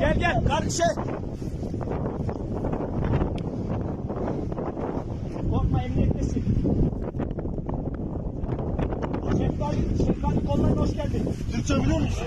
Gel gel kardeşe. Korkma emniyettesin. Şefkali, şefkali kollarına hoş geldin. Türkçe biliyor musun?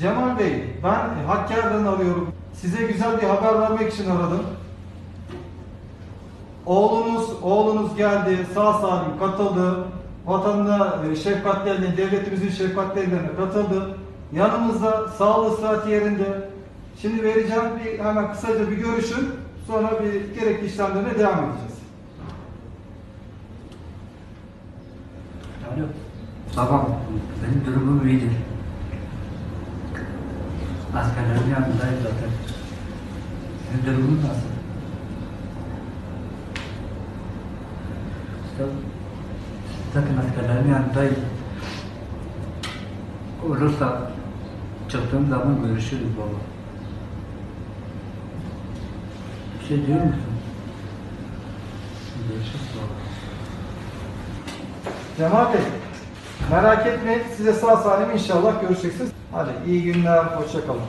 Cemal Bey, ben Hakkari'den arıyorum. Size güzel bir haber vermek için aradım. Oğlunuz, oğlunuz geldi, sağ salim katıldı. Vatanına e, şefkatlerine, devletimizin şefkatlerine katıldı. Yanımızda sağlığı sıhhati yerinde. Şimdi vereceğim bir hemen kısaca bir görüşün. Sonra bir gerekli işlemlerine devam edeceğiz. Alo. Babam, benim durumum iyidir. Askerlerin yanındayım zaten. Senin durumun nasıl? İşte, zaten askerlerin yanındayım. Olursa çıktığım zaman görüşürüz baba. Bir şey diyor musun? Görüşürüz baba. Cemal Bey, merak etmeyin. Size sağ salim inşallah görüşeceksiniz. Hadi iyi günler, hoşça kalın.